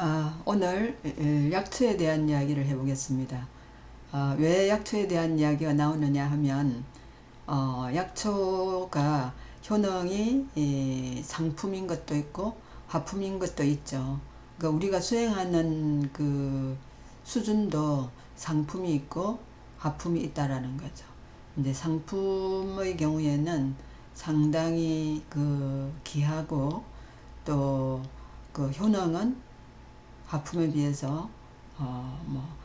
아, 오늘 약초에 대한 이야기를 해보겠습니다. 아, 왜 약초에 대한 이야기가 나오느냐 하면 어, 약초가 효능이 이, 상품인 것도 있고 하품인 것도 있죠. 그러니까 우리가 수행하는 그 수준도 상품이 있고 하품이 있다라는 거죠. 이제 상품의 경우에는 상당히 그 귀하고 또 그 효능은 하품에 비해서 어 뭐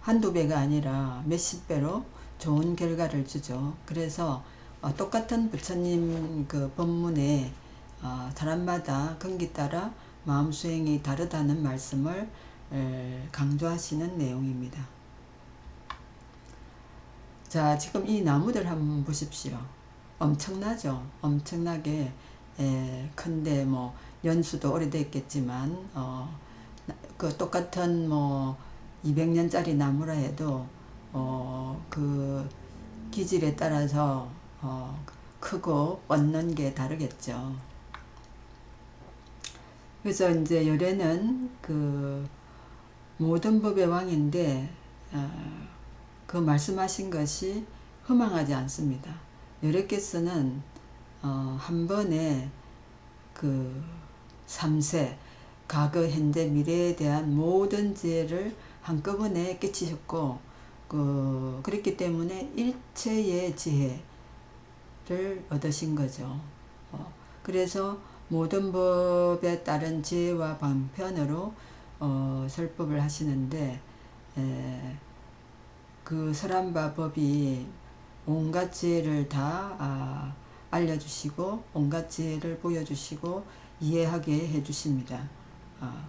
한두 배가 아니라 몇십 배로 좋은 결과를 주죠. 그래서 어 똑같은 부처님 그 법문에 어 사람마다 근기 따라 마음 수행이 다르다는 말씀을 강조하시는 내용입니다. 자, 지금 이 나무들 한번 보십시오. 엄청나죠? 엄청나게 에, 큰데 뭐 연수도 오래됐겠지만 어, 그 똑같은 뭐 200년짜리 나무라 해도 어, 그 기질에 따라서 어, 크고 뻗는 게 다르겠죠. 그래서 이제 열애는 그 모든 법의 왕인데 어, 그 말씀하신 것이 허망하지 않습니다. 열애께서는 어, 한 번에 그 3세 과거, 현재, 미래에 대한 모든 지혜를 한꺼번에 끼치셨고 그 그렇기 때문에 일체의 지혜를 얻으신 거죠. 어, 그래서 모든 법에 따른 지혜와 방편으로 어, 설법을 하시는데 에, 그 설한바 법이 온갖 지혜를 다 아, 알려주시고 온갖 지혜를 보여주시고 이해하게 해주십니다. 아,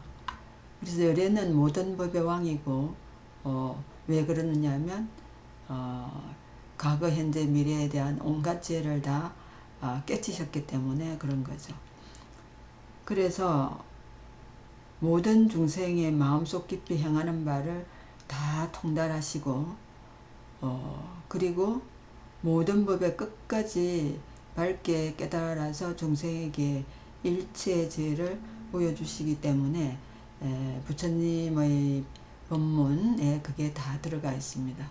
그래서 열애는 모든 법의 왕이고 어, 왜 그러느냐 하면 어, 과거 현재 미래에 대한 온갖 지혜를 다 아, 깨치셨기 때문에 그런 거죠. 그래서 모든 중생의 마음속 깊이 행하는 바를 다 통달하시고 어, 그리고 모든 법의 끝까지 밝게 깨달아서 중생에게 일체의 죄를 보여주시기 때문에 에, 부처님의 법문에 그게 다 들어가 있습니다.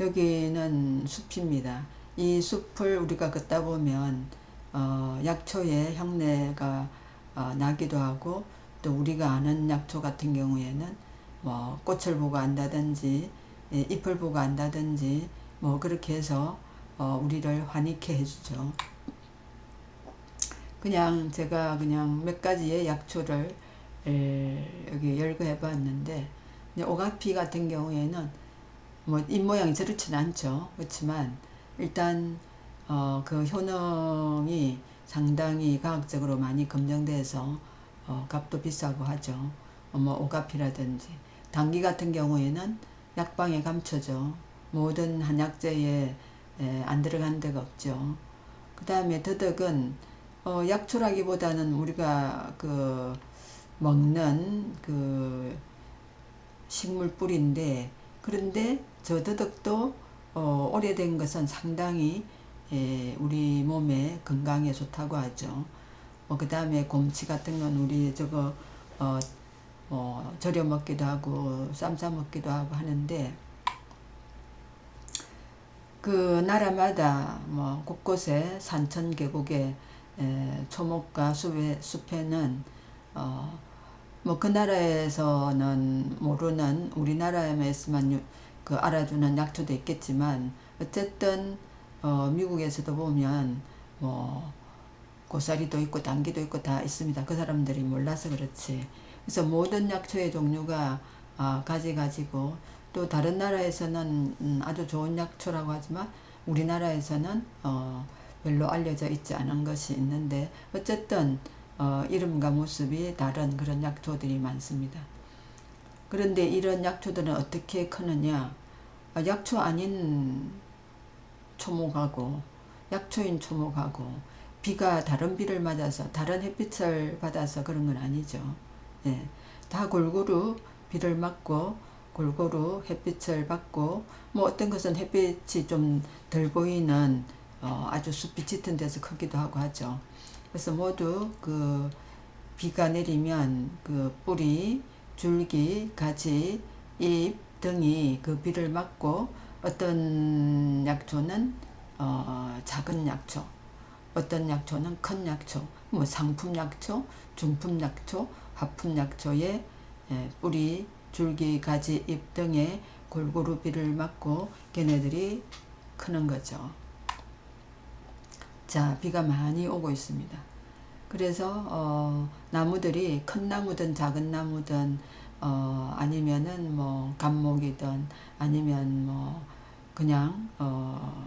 여기는 숲입니다. 이 숲을 우리가 걷다 보면 어, 약초의 향내가 어, 나기도 하고 또 우리가 아는 약초 같은 경우에는 뭐 꽃을 보고 안다든지 예, 잎을 보고 안다든지 뭐 그렇게 해서 어, 우리를 환희케 해주죠. 그냥 제가 그냥 몇 가지의 약초를 에, 여기 열거해 봤는데 오가피 같은 경우에는 뭐 잎모양이 저렇지는 않죠. 그렇지만 일단 어, 그 효능이 상당히 과학적으로 많이 검증돼서 어, 값도 비싸고 하죠. 어, 뭐 오가피라든지 당귀 같은 경우에는 약방에 감춰져 모든 한약재에 에, 안 들어간 데가 없죠. 그 다음에 더덕은 어, 약초라기보다는 우리가 그 먹는 그 식물 뿌리인데 그런데 저 더덕도 어, 오래된 것은 상당히 에, 우리 몸에 건강에 좋다고 하죠. 어, 그 다음에 곰치 같은 건 우리 저거 어, 어, 절여 먹기도 하고 쌈싸 먹기도 하고 하는데 그 나라마다 뭐 곳곳에 산천 계곡에 에, 초목과 숲에, 숲에는 어, 뭐 그 나라에서는 모르는 우리나라에만 그 알아주는 약초도 있겠지만 어쨌든 어, 미국에서도 보면 뭐 고사리도 있고 당기도 있고 다 있습니다. 그 사람들이 몰라서 그렇지. 그래서 모든 약초의 종류가 아, 가지 가지고 또 다른 나라에서는 음, 아주 좋은 약초라고 하지만 우리나라에서는 어, 별로 알려져 있지 않은 것이 있는데 어쨌든 어, 이름과 모습이 다른 그런 약초들이 많습니다. 그런데 이런 약초들은 어떻게 크느냐 아, 약초 아닌 초목하고 약초인 초목하고 비가 다른 비를 맞아서 다른 햇빛을 받아서 그런 건 아니죠. 예, 다 골고루 비를 맞고 골고루 햇빛을 받고 뭐 어떤 것은 햇빛이 좀 덜 보이는 어, 아주 숲이 짙은 데서 크기도 하고 하죠. 그래서 모두 그 비가 내리면 그 뿌리, 줄기, 가지, 잎 등이 그 비를 맞고 어떤 약초는 어, 작은 약초, 어떤 약초는 큰 약초, 뭐 상품 약초, 중품 약초, 하품 약초에 예, 뿌리, 줄기, 가지, 잎 등에 골고루 비를 맞고 걔네들이 크는 거죠. 자, 비가 많이 오고 있습니다. 그래서 어, 나무들이 큰 나무든 작은 나무든 어, 아니면은 뭐 감목이든 아니면 뭐 그냥 어,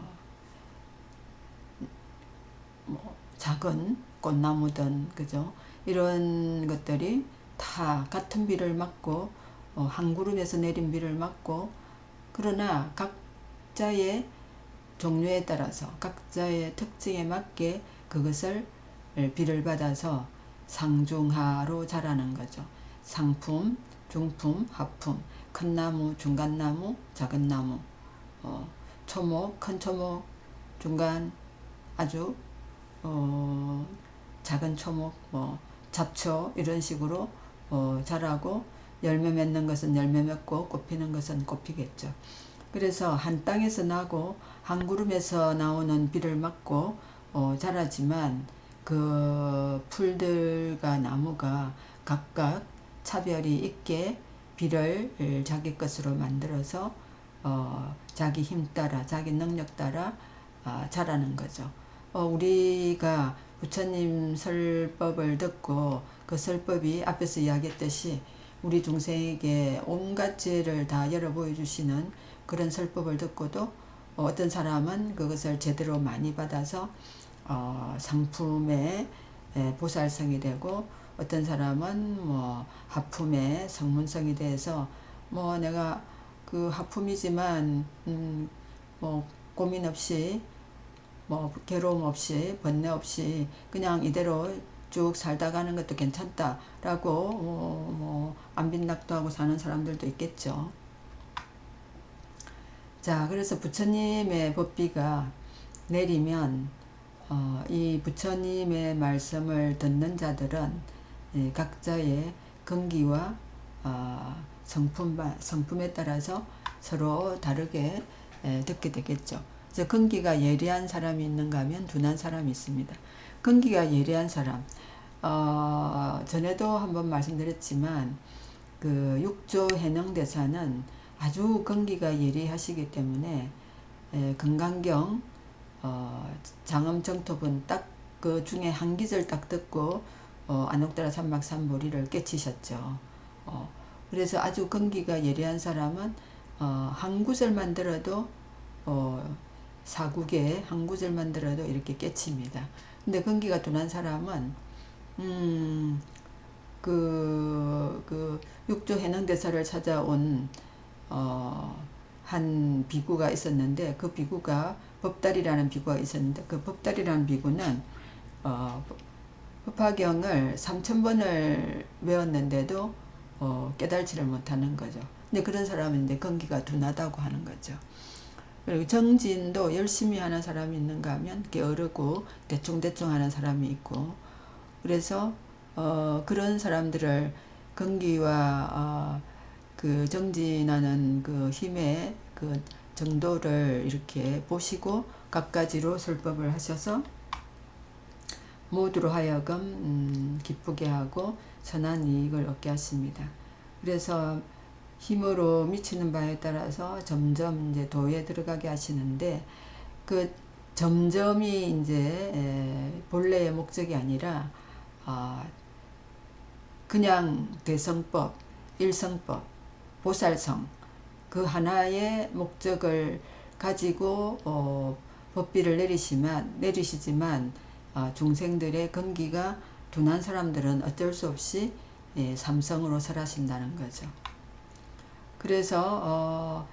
뭐 작은 꽃나무든 그죠 이런 것들이 다 같은 비를 맞고 어, 한 구름에서 내린 비를 맞고 그러나 각자의 종류에 따라서 각자의 특징에 맞게 그것을 비를 받아서 상중하로 자라는 거죠. 상품, 중품, 하품, 큰 나무, 중간 나무, 작은 나무, 어, 초목, 큰 초목, 중간 아주 어, 작은 초목, 뭐 잡초 이런 식으로 어, 자라고 열매 맺는 것은 열매 맺고 꽃 피는 것은 꽃 피겠죠. 그래서 한 땅에서 나고 한 구름에서 나오는 비를 맞고 어, 자라지만 그 풀들과 나무가 각각 차별이 있게 비를 자기 것으로 만들어서 어, 자기 힘 따라 자기 능력 따라 어, 자라는 거죠. 어, 우리가 부처님 설법을 듣고 그 설법이 앞에서 이야기했듯이 우리 중생에게 온갖 죄를 다 열어 보여주시는 그런 설법을 듣고도 어떤 사람은 그것을 제대로 많이 받아서 어, 상품의 보살성이 되고 어떤 사람은 뭐 하품의 성문성이 돼서 뭐 내가 그 하품이지만 음, 뭐 고민 없이 뭐 괴로움 없이 번뇌 없이 그냥 이대로 쭉 살다 가는 것도 괜찮다라고 뭐, 뭐 안빈낙도 하고 사는 사람들도 있겠죠. 자, 그래서 부처님의 법비가 내리면 어, 이 부처님의 말씀을 듣는 자들은 예, 각자의 근기와 어, 성품, 성품에 따라서 서로 다르게 예, 듣게 되겠죠. 그래서 근기가 예리한 사람이 있는가 하면 둔한 사람이 있습니다. 근기가 예리한 사람, 어, 전에도 한번 말씀드렸지만 그 육조 해능 대사는 아주 근기가 예리하시기 때문에 에, 금강경 어, 장엄정토분 딱그 중에 한 기절 딱 듣고 어, 안옥다라 삼막삼보리를 깨치셨죠. 어, 그래서 아주 근기가 예리한 사람은 어, 한 구절만 들어도 어, 사국에 한 구절만 들어도 이렇게 깨칩니다. 근데 근기가 둔한 사람은 음, 그, 그, 육조 해능대사를 찾아온, 어, 한 비구가 있었는데, 그 비구가, 법달이라는 비구가 있었는데, 그 법달이라는 비구는, 어, 법화경을 3천번을 외웠는데도, 어, 깨달지를 못하는 거죠. 근데 그런 사람은 이제 건기가 둔하다고 하는 거죠. 그리고 정진도 열심히 하는 사람이 있는가 하면 게으르고 대충대충 하는 사람이 있고, 그래서 어, 그런 사람들을 근기와 어, 그 정진하는 그 힘의 그 정도를 이렇게 보시고 각가지로 설법을 하셔서 모두로 하여금 음, 기쁘게 하고 선한 이익을 얻게 하십니다. 그래서 힘으로 미치는 바에 따라서 점점 이제 도에 들어가게 하시는데 그 점점이 이제 본래의 목적이 아니라 어, 그냥 대성법, 일성법, 보살성 그 하나의 목적을 가지고 어, 법비를 내리시만 내리시지만 어, 중생들의根기가 둔한 사람들은 어쩔 수 없이 예, 삼성으로 설하신다는 거죠. 그래서 어,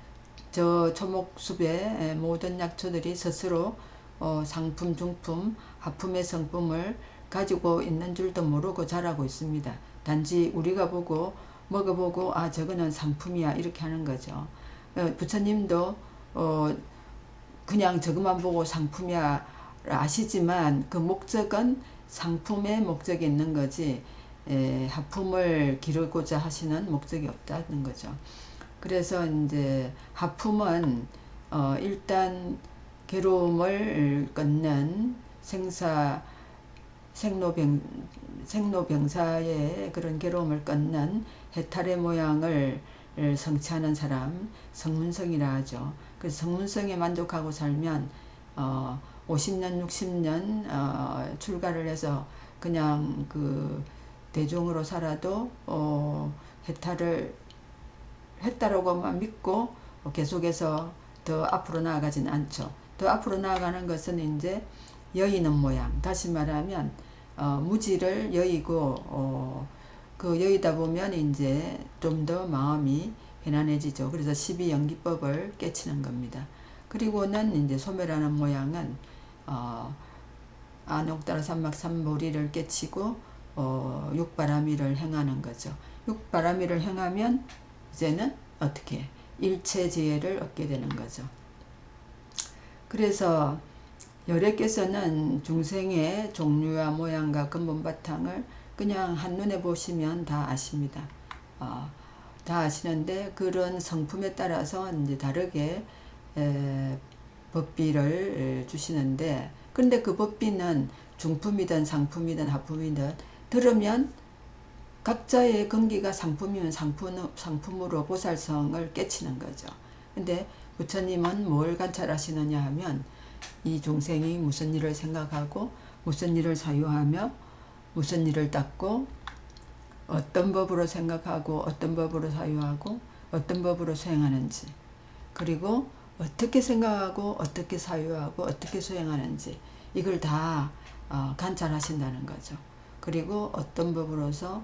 저 초목숲의 모든 약초들이 스스로 어, 상품, 중품, 하품의 성품을 가지고 있는 줄도 모르고 자라고 있습니다. 단지 우리가 보고 먹어보고 아 저거는 상품이야 이렇게 하는 거죠. 어, 부처님도 어 그냥 저것만 보고 상품이야 아시지만 그 목적은 상품의 목적이 있는 거지 에, 하품을 기르고자 하시는 목적이 없다는 거죠. 그래서 이제 하품은 어, 일단 괴로움을 끊는 생사 생로병 생로병사의 그런 괴로움을 끊는 해탈의 모양을 성취하는 사람 성문성이라 하죠. 그래서 성문성에 만족하고 살면 어 50년 60년 어 출가를 해서 그냥 그 대종으로 살아도 어 해탈을 했다라고만 믿고 계속해서 더 앞으로 나아가진 않죠. 더 앞으로 나아가는 것은 이제 여의는 모양. 다시 말하면 어, 무지를 여의고 어, 그 여의다 보면 이제 좀 더 마음이 편안해지죠. 그래서 12연기법을 깨치는 겁니다. 그리고는 이제 소멸하는 모양은 어, 안옥따라 삼막 삼보리를 깨치고 어, 육바라미를 행하는 거죠. 육바라미를 행하면 이제는 어떻게 일체 지혜를 얻게 되는 거죠. 그래서 열애께서는 중생의 종류와 모양과 근본 바탕을 그냥 한눈에 보시면 다 아십니다. 어, 다 아시는데 그런 성품에 따라서 이제 다르게 에, 법비를 주시는데 근데 그 법비는 중품이든 상품이든 하품이든 들으면 각자의 근기가 상품이면 상품, 상품으로 보살성을 깨치는 거죠. 근데 부처님은 뭘 관찰하시느냐 하면 이 중생이 무슨 일을 생각하고 무슨 일을 사유하며 무슨 일을 닦고 어떤 법으로 생각하고 어떤 법으로 사유하고 어떤 법으로 수행하는지 그리고 어떻게 생각하고 어떻게 사유하고 어떻게 수행하는지 이걸 다 어, 관찰하신다는 거죠. 그리고 어떤 법으로서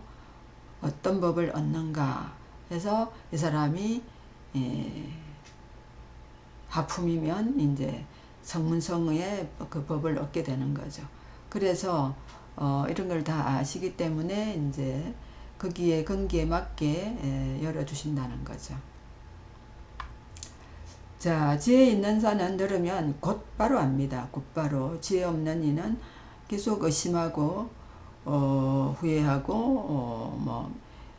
어떤 법을 얻는가 해서 이 사람이 예, 하품이면 이제 성문성의 그 법을 얻게 되는 거죠. 그래서 어, 이런 걸 다 아시기 때문에 이제 거기에 근기에 맞게 에, 열어주신다는 거죠. 자, 지혜 있는 자는 들으면 곧바로 압니다. 곧바로. 지혜 없는 이는 계속 의심하고, 어, 후회하고, 어, 뭐,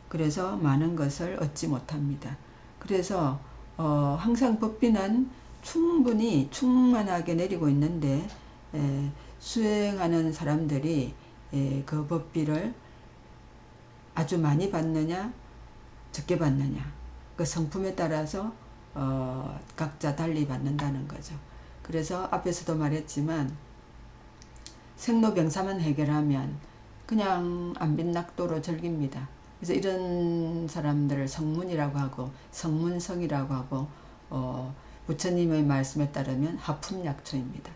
그래서 많은 것을 얻지 못합니다. 그래서, 어, 항상 법비는 충분히 충만하게 내리고 있는데, 에, 수행하는 사람들이 에, 그 법비를 아주 많이 받느냐, 적게 받느냐, 그 성품에 따라서 어, 각자 달리 받는다는 거죠. 그래서 앞에서도 말했지만 생로병사만 해결하면 그냥 안빈낙도로 즐깁니다. 그래서 이런 사람들을 성문이라고 하고 성문성이라고 하고 어, 부처님의 말씀에 따르면 하품약초입니다.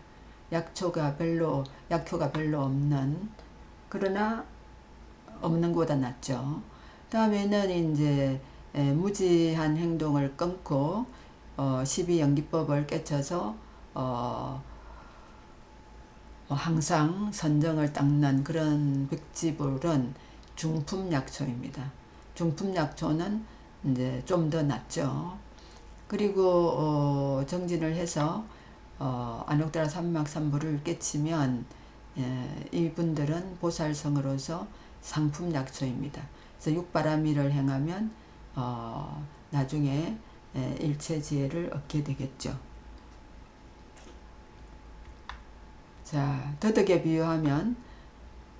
약초가 별로 약효가 별로 없는 그러나 없는 것보다 낫죠. 다음에는 이제 에, 무지한 행동을 끊고 어, 12연기법을 깨쳐서 어, 뭐 항상 선정을 닦는 그런 백지불은 중품 약초입니다. 중품 약초는 이제 좀 더 낫죠. 그리고 어, 정진을 해서 어, 안옥다라 삼막삼부를 깨치면 예, 이분들은 보살성으로서 상품 약초입니다. 그래서 육바라미를 행하면 어, 나중에 에, 일체 지혜를 얻게 되겠죠. 자, 더덕에 비유하면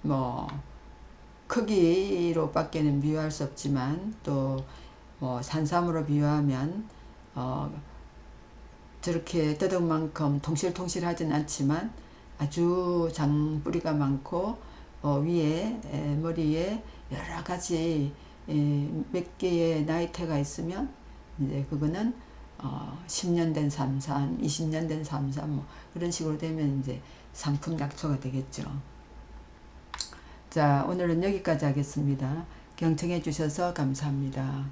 뭐 크기로 밖에는 비유할 수 없지만 또 뭐 산삼으로 비유하면 어, 저렇게 더덕만큼 통실통실하진 않지만 아주 장뿌리가 많고 어, 위에 에, 머리에 여러 가지 에, 몇 개의 나이테가 있으면 이제 그거는 어, 10년 된 삼삼, 20년 된 삼삼 뭐 그런 식으로 되면 이제 상품 약초가 되겠죠. 자, 오늘은 여기까지 하겠습니다. 경청해 주셔서 감사합니다.